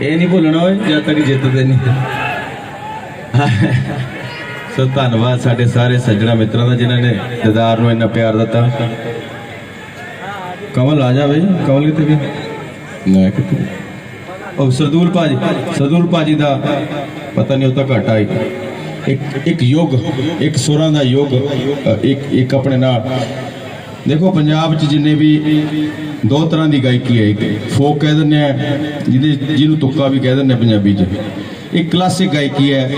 ਇਹ ਨਹੀਂ ਭੁੱਲਣਾ ਓਏ, ਜਦ ਤੱਕ ਜਿੱਤਦੇ ਨਹੀਂ। ਸੋ ਧੰਨਵਾਦ ਸਾਡੇ ਸਾਰੇ ਸੱਜਣਾ ਮਿੱਤਰਾਂ ਦਾ ਜਿਨ੍ਹਾਂ ਨੇ ਦਿਦਾਰ ਨੂੰ ਇੰਨਾ ਪਿਆਰ ਦਿੱਤਾ। ਕਮਲ ਆ ਜਾ ਬਈ, ਕਮਲ ਕਿੱਥੇ ਗਿਆ? ਨਾ ਕਿੱਥੇ ਉਹ ਸਰਦੂਲ ਭਾਜੀ ਸਰਦੂਲ ਭਾਜੀ ਦਾ ਪਤਾ ਨਹੀਂ ਉਹ ਤਾਂ ਘਾਟਾ ਹੀ। ਇੱਕ ਇੱਕ ਯੁੱਗ, ਇੱਕ ਸੁਰਾਂ ਦਾ ਯੁੱਗ ਇੱਕ ਇੱਕ ਆਪਣੇ ਨਾਲ। ਦੇਖੋ, ਪੰਜਾਬ 'ਚ ਜਿੰਨੇ ਵੀ ਦੋ ਤਰ੍ਹਾਂ ਦੀ ਗਾਇਕੀ ਹੈ, ਇੱਕ ਫੋਕ ਕਹਿ ਦਿੰਦੇ ਆ, ਜਿਹਦੇ ਜਿਹਨੂੰ ਤੁੱਕਾ ਵੀ ਕਹਿ ਦਿੰਦੇ ਆ ਪੰਜਾਬੀ 'ਚ। ਇੱਕ ਕਲਾਸਿਕ ਗਾਇਕੀ ਹੈ,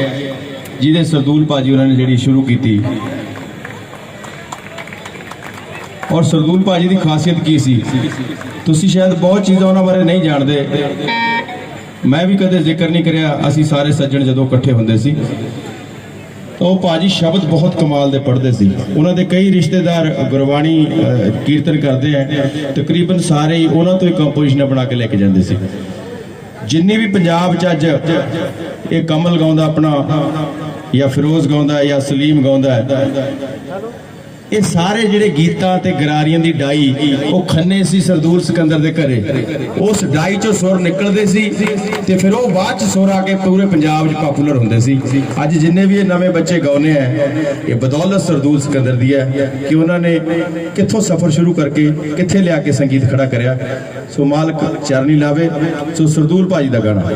ਜਿਹਦੇ ਸਰਦੂਲ ਭਾਜੀ ਉਹਨਾਂ ਨੇ ਜਿਹੜੀ ਸ਼ੁਰੂ ਕੀਤੀ। ਔਰ ਸਰਦੂਲ ਭਾਜੀ ਦੀ ਖਾਸੀਅਤ ਕੀ ਸੀ? ਤੁਸੀਂ ਸ਼ਾਇਦ ਬਹੁਤ ਚੀਜ਼ਾਂ ਉਹਨਾਂ ਬਾਰੇ ਨਹੀਂ ਜਾਣਦੇ। ਮੈਂ ਵੀ ਕਦੇ ਜ਼ਿਕਰ ਨਹੀਂ ਕਰਿਆ, ਅਸੀਂ ਸਾਰੇ ਸੱਜਣ ਜਦੋਂ ਇਕੱਠੇ ਹੁੰਦੇ ਸੀ। ਉਹ ਭਾਜੀ ਸ਼ਬਦ ਬਹੁਤ ਕਮਾਲ ਦੇ ਪੜ੍ਹਦੇ ਸੀ। ਉਹਨਾਂ ਦੇ ਕਈ ਰਿਸ਼ਤੇਦਾਰ ਗੁਰਬਾਣੀ ਕੀਰਤਨ ਕਰਦੇ ਆ। ਤਕਰੀਬਨ ਸਾਰੇ ਹੀ ਉਹਨਾਂ ਤੋਂ ਹੀ ਕੰਪੋਜੀਸ਼ਨ ਬਣਾ ਕੇ ਲੈ ਕੇ ਜਾਂਦੇ ਸੀ। ਜਿੰਨੀ ਵੀ ਪੰਜਾਬ 'ਚ ਅੱਜ ਇਹ ਕਮਲ ਗਾਉਂਦਾ ਆਪਣਾ, ਜਾਂ ਫਿਰੋਜ਼ ਗਾਉਂਦਾ, ਜਾਂ ਸਲੀਮ ਗਾਉਂਦਾ ਇਹ ਸਾਰੇ ਜਿਹੜੇ ਗੀਤਾਂ ਤੇ ਗਰਾਰੀਆਂ ਦੀ ਡਾਈ, ਉਹ ਖੰਨੇ ਸੀ ਸਰਦੂਲ ਸਿਕੰਦਰ ਦੇ ਘਰੇ। ਉਸ ਡਾਈ ਚੋਂ ਸੁਰ ਨਿਕਲਦੇ ਸੀ ਤੇ ਫਿਰ ਉਹ ਬਾਅਦ ਚ ਸੁਰ ਆ ਕੇ ਪੂਰੇ ਪੰਜਾਬ 'ਚ ਪਪੂਲਰ ਹੁੰਦੇ ਸੀ। ਅੱਜ ਜਿੰਨੇ ਵੀ ਇਹ ਨਵੇਂ ਬੱਚੇ ਗਾਉਨੇ ਆ, ਇਹ ਬਦੌਲਤ ਸਰਦੂਲ ਸਿਕੰਦਰ ਦੀ ਹੈ ਕਿ ਉਹਨਾਂ ਨੇ ਕਿੱਥੋਂ ਸਫ਼ਰ ਸ਼ੁਰੂ ਕਰਕੇ ਕਿੱਥੇ ਲਿਆ ਕੇ ਸੰਗੀਤ ਖੜਾ ਕਰਿਆ। ਸੋ ਮਾਲਕ ਚਰਨੀ ਲਾਵੇ, ਸੋ ਸਰਦੂਲ ਭਾਜੀ ਦਾ ਗਾਣਾ।